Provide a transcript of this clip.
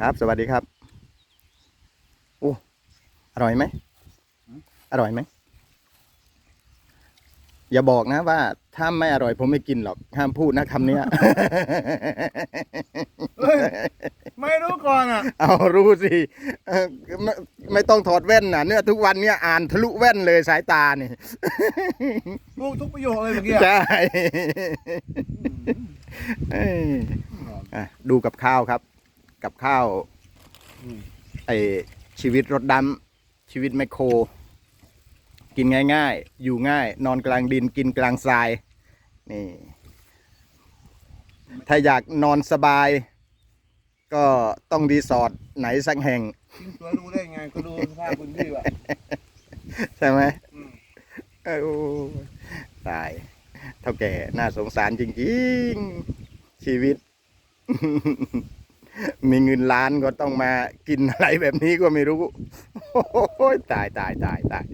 ครับ สวัสดีครับโอ้อร่อยไหมอร่อยไหมอย่าบอกนะว่า ถ้าไม่อร่อยผมไม่กินหรอก ห้ามพูดนะคำเนี้ยเฮ้ยไม่รู้ก่อนอะ เอารู้สิเออไม่ไม่ต้องถอดแว่นนะเนี่ยทุกวันเนี่ยอ่านทะลุแว่นเลยสายตานี่ลูกทุกประโยคเลยเมื่อกี้อะใช่เอ้ยอะดูกับข้าวครับ กับข้าวอืมไอชีวิตรถดำชีวิตแมคโคร กินง่ายๆ อยู่ง่าย นอนกลางดินกินกลางทราย นี่ ถ้าอยากนอนสบาย ก็ต้องรีสอร์ทไหนสักแห่งกินตัวรู้ได้ไงก็ดูสภาพคุณพี่ว่ะใช่ไหมอืมเอ้าตาย เท่าแก่น่าสงสารจริงๆ ชีวิต มีเงินล้านก็ต้องมากินอะไรแบบนี้ก็ไม่รู้ โอ้ยตายตายตายตาย